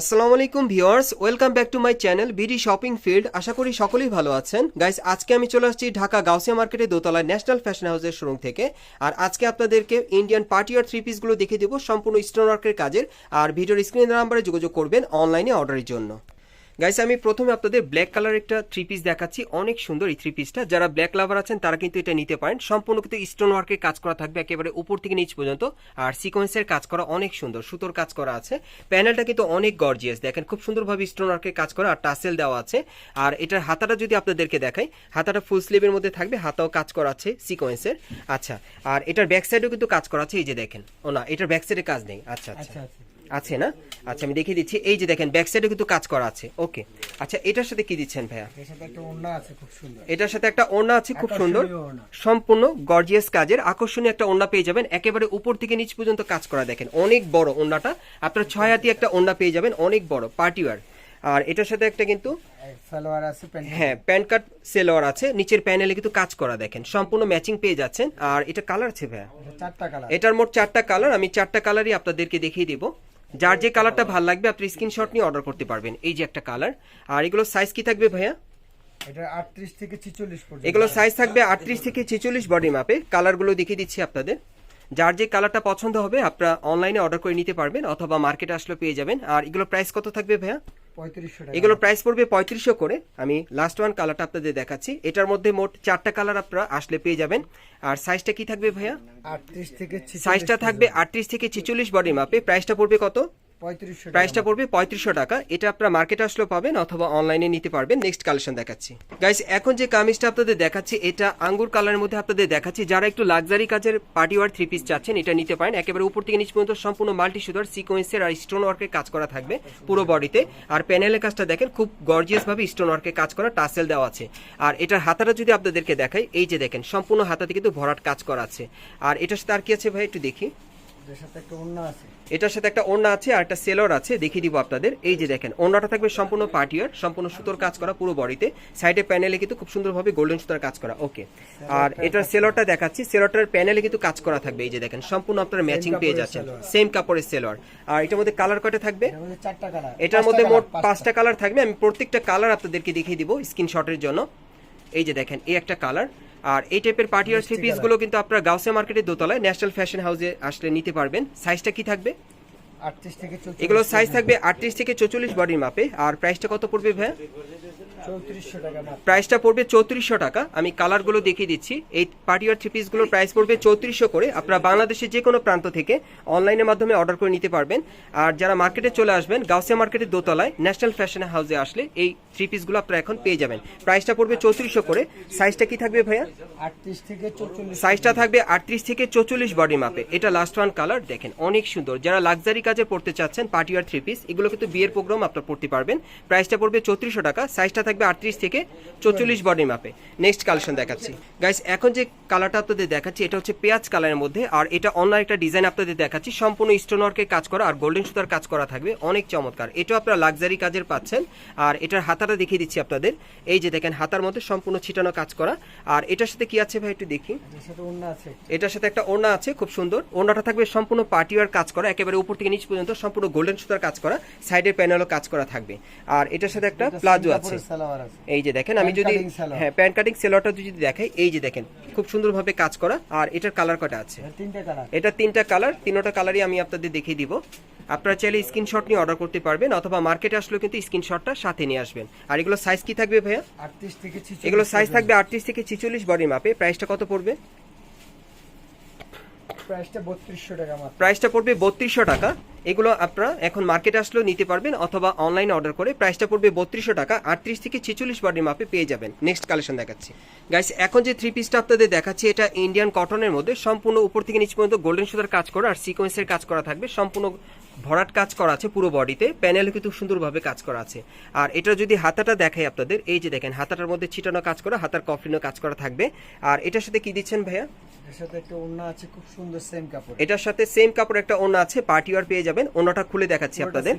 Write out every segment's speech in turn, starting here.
আসসালামু আলাইকুম viewers, welcome back to my channel BD shopping field. আশা করি সকলেই ভালো আছেন। গাইস, আজকে আমি চলে আসছি ঢাকা গাউসিয়া মার্কেটে দোতলায় ন্যাশনাল ফ্যাশন হাউসের শোরুম থেকে। আর আজকে আপনাদেরকে ইন্ডিয়ান পার্টি আর থ্রি পিসগুলো দেখিয়ে দেবো সম্পূর্ণ স্টোন ওয়ার্কের কাজের। আর ভিডিওর স্ক্রিনের নাম্বারে যোগাযোগ করবেন অনলাইনে অর্ডারের জন্য। গাইস আমি প্রথমে আপনাদের ব্ল্যাক কালার একটা থ্রি পিস দেখাচ্ছি। অনেক সুন্দর এই থ্রি পিসটা যারা ব্ল্যাক লাভার আছেন, তারা কিন্তু এটা নিতে পারেন। সম্পূর্ণ কিন্তু স্টোন ওয়ার্কের কাজ করা থাকবে একেবারে উপর থেকে নিচ পর্যন্ত। আর সিকোয়েন্সের কাজ করা অনেক সুন্দর। সুতোর কাজ করা আছে। প্যানেলটা কিন্তু অনেক গর্জিয়াস দেখেন, খুব সুন্দরভাবে স্টোন ওয়ার্কের কাজ করা আর টাসেল দেওয়া আছে। আর এটার হাতাটা যদি আপনাদেরকে দেখাই, হাতাটা ফুল স্লিভের মধ্যে থাকবে। হাতাও কাজ করা আছে সিকোয়েন্সের আচ্ছা আর এটার ব্যাক সাইডেও কিন্তু কাজ করা আছে। এই যে দেখেন। ও না, এটার ব্যাক সাইডে কাজ নেই। আচ্ছা আচ্ছা। আচ্ছা আচ্ছা। আছে না? আচ্ছা আমি দেখিয়ে দিচ্ছি। এই যে দেখেন ব্যাক সাইডে কিন্তু কাজ করা আছে। ওকে আচ্ছা এটার সাথে কি দিচ্ছেন ভাইয়া? এর সাথে একটা ওড়না আছে খুব সুন্দর। এটার সাথে একটা ওড়না আছে খুব সুন্দর। সম্পূর্ণ গর্জিয়াস কাজের আকর্ষণীয় একটা ওড়না পেয়ে যাবেন। একেবারে উপর থেকে নিচ পর্যন্ত কাজ করা দেখেন। অনেক বড় ওড়নাটা। আপনার ছয় হাতি একটা ওড়না পেয়ে যাবেন অনেক বড় পার্টি ওয়ার আর এটার সাথে একটা কিন্তু সালোয়ার আছে প্যান্ট হ্যাঁ প্যান্ট কাট সেলোয়ার আছে। নিচের প্যানেলে কিন্তু কাজ করা দেখেন। সম্পূর্ণ ম্যাচিং পেয়ে যাচ্ছেন। আর এটা কালার আছে ভাইয়া? চারটা কালার এটার মোট চারটা কালার আমি চারটা কালারই আপনাদেরকে দেখিয়ে দিব। যার যে কালারটা ভালো লাগবে আপনি স্ক্রিনশট নিয়ে অর্ডার করতে পারবেন। এই যে একটা কালার আর এগুলো সাইজ কি থাকবে ভাইয়া? এটা 38 থেকে 46 পর্যন্ত। এগুলো সাইজ থাকবে আটত্রিশ থেকে ছেচল্লিশ বডি মাপে কালারগুলো দেখিয়ে দিচ্ছি আপনাদের। যার যে কালারটা পছন্দ হবে আপনারা অনলাইনে অর্ডার করে নিতে পারবেন অথবা মার্কেটে আসলে পেয়ে যাবেন। আর এগুলো প্রাইস কত থাকবে ভাইয়া? 3500 টাকা এগুলো প্রাইস পড়বে পঁয়ত্রিশশো করে। আমি লাস্ট ওয়ান কালারটা আপনাদের দেখাচ্ছি। এটার মধ্যে মোট চারটা কালার আপনারা আসলে পেয়ে যাবেন। আর সাইজটা কি থাকবে ভাইয়া? 38 থেকে সাইজটা থাকবে আটত্রিশ থেকে ছেচল্লিশ বডি মাপে প্রাইসটা পড়বে কত? 3500 টাকা প্রাইসটা পড়বে পঁয়ত্রিশশো টাকা। এটা আপনারা মার্কেটে আসলেও পাবেন অথবা অনলাইনে নিতে পারবেন। নেক্সট কালেকশন দেখাচ্ছি। গাইস এখন যে কামিজটা আপনাদের দেখাচ্ছি, এটা আঙ্গুর কালারের মধ্যে আপনাদের দেখাচ্ছি। যারা একটু লাক্সারি কাজের পার্টি ওয়ার থ্রি পিস চাচ্ছেন, এটা নিতে পারেন। একেবারে উপর থেকে নিচ পর্যন্ত সম্পূর্ণ মাল্টি সুতার সিকোয়েন্সের আর স্টোন ওয়ার্কের কাজ করা থাকবে পুরো বডিতে আর প্যানেলের কাজটা দেখেন, খুব গর্জিয়াস ভাবে স্টোন ওয়ার্কের কাজ করা টাসেল দেওয়া আছে। আর এটার হাতাটা যদি আপনাদেরকে দেখাই, এই যে দেখেন, সম্পূর্ণ হাতাতে কিন্তু ভরাট কাজ করা আছে। আর এটার সাথে আর কি আছে ভাই, একটু দেখি। এটার সাথে একটা ওড়না আছে আর একটা সেলর আছে দেখিয়ে দিব আপনাদের। এই যে দেখেন ওড়নাটা থাকবে সম্পূর্ণ পার্টিয়ার সম্পূর্ণ সুতোর কাজ করা পুরো বডিতে। সাইডে প্যানেলে কিন্তু খুব সুন্দরভাবে গোল্ডেন সুতোর কাজ করা ওকে। আর এটার সেলরটা দেখাচ্ছি সেলরটার প্যানেলে কিন্তু কাজ করা থাকবে এই যে দেখেন সম্পূর্ণ আপনারা ম্যাচিং পেয়ে যাচ্ছেন। সেম কাপড়ের সেলর আর এটার মধ্যে কালার কয়টা থাকবে? এটার মধ্যে মোট পাঁচটা। কালার থাকবে আমি প্রত্যেকটা কালার আপনাদেরকে দেখিয়ে দিব স্ক্রিনশটের জন্য। এই যে দেখেন এই একটা কালার আর এই টাইপের পার্টি আর থ্রি পিসগুলো কিন্তু আপনার গাউসে মার্কেটের দোতলায় ন্যাশনাল ফ্যাশন হাউসে আসলে নিতে পারবেন। সাইজটা কি থাকবে? 38 থেকে এগুলো সাইজ থাকবে আটত্রিশ থেকে চৌচল্লিশ বডির মাপে। আর প্রাইসটা কত পড়বে ভাইয়া? 3400 টাকা মাত্র প্রাইসটা পড়বে চৌত্রিশশো টাকা। আমি কালারগুলো দেখিয়ে দিচ্ছি। এই পার্টিয়ার থ্রি পিসগুলোর প্রাইস পড়বে চৌত্রিশশো করে। আপনারা বাংলাদেশের যে কোনো প্রান্ত থেকে অনলাইনের মাধ্যমে অর্ডার করে নিতে পারবেন। আর যারা মার্কেটে চলে আসবেন গাউসিয়া মার্কেটের দোতলায় ন্যাশনাল ফ্যাশন হাউসে আসলে এই থ্রি পিসগুলো আপনারা এখন পেয়ে যাবেন। প্রাইসটা পড়বে চৌত্রিশশো করে। সাইজটা কি থাকবে ভাইয়া? 38 থেকে 44 সাইজটা থাকবে আটত্রিশ থেকে চৌচল্লিশ বডি মাপে। এটা লাস্ট ওয়ান কালার দেখেন অনেক সুন্দর। যারা লাক্সারি কাজে পড়তে চাচ্ছেন পার্টি আর থ্রি পিস এগুলো কিন্তু বিয়ের প্রোগ্রাম আপনারা পড়তে পারবেন। প্রাইসটা পড়বে চৌত্রিশশো টাকা। সাইজটা থাকবে আটত্রিশ থেকে চৌচল্লিশ বডি মাপে নেক্সট কালেকশন দেখাচ্ছি। গাইস এখন যে কালারটা আপনাদের দেখাচ্ছি এটা হচ্ছে পেঁয়াজ কালারের মধ্যে আর এটা অন্য একটা ডিজাইন আপনাদের দেখাচ্ছি। সম্পূর্ণ স্টোন ওয়ার্কের কাজ করা আর গোল্ডেন সুতার কাজ করা থাকবে। অনেক চমৎকার। এটাও আপনারা লাক্সারি কাজের পাচ্ছেন। আর এটার হাতাটা দেখিয়ে দিচ্ছি আপনাদের। এই যে দেখেন হাতার মধ্যে সম্পূর্ণ ছিটানো কাজ করা। আর এটার সাথে কি আছে ভাই একটু দেখি? এটার সাথে একটা ওড়না আছে খুব সুন্দর। ওড়নাটা থাকবে সম্পূর্ণ পার্টিওয়ার কাজ করা একেবারে উপর থেকে নিচ পর্যন্ত সম্পূর্ণ গোল্ডেন সুতার কাজ করা। সাইডের প্যানেলও কাজ করা থাকবে। আর এটার সাথে একটা প্লাজো আছে। আছে। এই যে দেখেন আমি যদি হ্যাঁ প্যান্ট কাটিং সেলোয়ারটা যদি দেখাই এই যে দেখেন খুব সুন্দরভাবে কাজ করা আর এটার কালার কটা আছে? তিনটা কালার এটা তিনটা কালার তিনোটা কালারই আমি আপনাদের দেখিয়ে দিব। আপনারা চাইলে স্ক্রিনশট নিয়ে অর্ডার করতে পারবেন অথবা মার্কেটে আসলেও কিন্তু স্ক্রিনশটটা সাথে নিয়ে আসবেন। আর এগুলো সাইজ কি থাকবে ভাইয়া? 38 থেকে এগুলো সাইজ থাকবে আটত্রিশ থেকে ছিচল্লিশ বডির মাপে। প্রাইসটা কত পড়বে? প্রাইসটা 3200 টাকা প্রাইসটা পড়বে বত্রিশশো টাকা। এগুলো আপনারা এখন মার্কেটে আসলেও নিতে পারবেন অথবা অনলাইনে অর্ডার করে প্রাইসটা পড়বে বত্রিশশো টাকা আটত্রিশ থেকে ছেচল্লিশ বডির মাপে পেয়ে যাবেন। নেক্সট কালেকশন দেখাচ্ছি। গাইস এখন যে থ্রি পিসটা আপনাদের দেখাচ্ছি এটা ইন্ডিয়ান কটনের মধ্যে সম্পূর্ণ উপর থেকে নিচ পর্যন্ত গোল্ডেন সুতার কাজ করা আর সিকোয়েন্সের কাজ করা থাকবে। সম্পূর্ণ ভরাট কাজ করা আছে পুরো বডিতে প্যানেলে কিন্তু সুন্দরভাবে কাজ করা আছে। আর এটা যদি হাতাটা দেখাই আপনাদের এই যে দেখেন হাতাটার মধ্যে ছিটানো কাজ করা হাতার কফলিনও কাজ করা থাকবে। আর এটার সাথে কি দিচ্ছেন ভাইয়া? এর সাথে একটা ওড়না আছে খুব সুন্দর সেম কাপড়। এটার সাথে সেম কাপড় একটা ওনা আছে পার্টি ওয়ার পেয়ে যাবেন ওনাটা খুলে দেখাচ্ছি আপনাদের।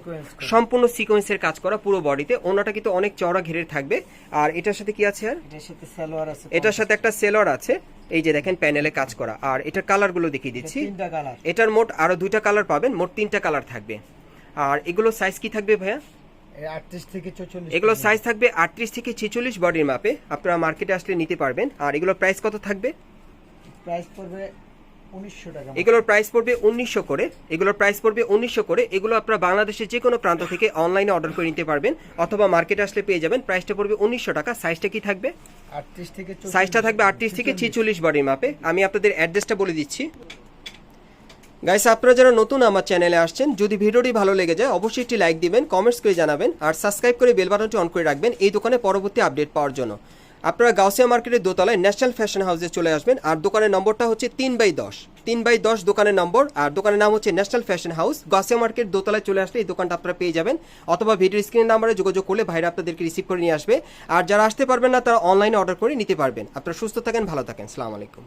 সম্পূর্ণ সিকোয়েন্সের কাজ করা পুরো বডিতে ওনাটা কিন্তু অনেক চওড়া ঘেরের থাকবে। আর এটার সাথে কি আছে আর? এটার সাথে সালোয়ার আছে এটার সাথে একটা সেলর আছে। এই যে দেখেন প্যানেলে কাজ করা। আর এটার কালারগুলো দেখিয়ে দিচ্ছি। এটার মোট আরও দুইটা কালার পাবেন। মোট তিনটা কালার থাকবে। আর এগুলো সাইজ কি থাকবে ভাইয়া? এগুলো সাইজ থাকবে আটত্রিশ থেকে ছেচল্লিশ বডির মাপে। আপনারা মার্কেটে আসলে নিতে পারবেন। আর এগুলোর প্রাইস কত থাকবে? প্রাইস পড়বে। এগুলোর প্রাইস পড়বে উনিশশো করে। এগুলোর প্রাইস পড়বে উনিশশো করে। এগুলো আপনারা বাংলাদেশের যে কোনো প্রান্ত থেকে অনলাইনে অর্ডার করে নিতে পারবেন অথবা মার্কেটে আসলে পেয়ে যাবেন। প্রাইসটা পড়বে উনিশশো টাকা। সাইজটা কি থাকবে? সাইজটা থাকবে আটত্রিশ থেকে ছেচল্লিশ বডির মাপে আমি আপনাদের অ্যাড্রেসটা বলে দিচ্ছি। গাইস আপনারা যারা নতুন আমার চ্যানেলে আসছেন যদি ভিডিওটি ভালো লেগে যায় অবশ্যই একটি লাইক দিবেন কমেন্টস করে জানাবেন আর সাবস্ক্রাইব করে বেল বাটনটি অন করে রাখবেন। এই দোকানে পরবর্তী আপডেট পাওয়ার জন্য। আপনারা গাউসিয়া মার্কেটের দোতলায় ন্যাশনাল ফ্যাশন হাউসে চলে আসবেন, আর দোকানের নম্বরটা হচ্ছে তিন বাই দশ। তিন বাই দশ দোকানের নম্বর, আর দোকানের নাম হচ্ছে national fashion house. Gausia market দোতলায় চলে আসলে এই দোকানটা আপনারা পেয়ে যাবেন, অথবা ভিডিও স্ক্রিন নাম্বারে যোগাযোগ করলে ভাইরা আপনাদেরকে রিসিভ করে নিয়ে আসবে। আর যারা আসতে পারবেন না, তারা অনলাইনে অর্ডার করে নিতে পারবেন। আপনারা সুস্থ থাকেন, ভালো থাকেন। সালাম আলাইকুম।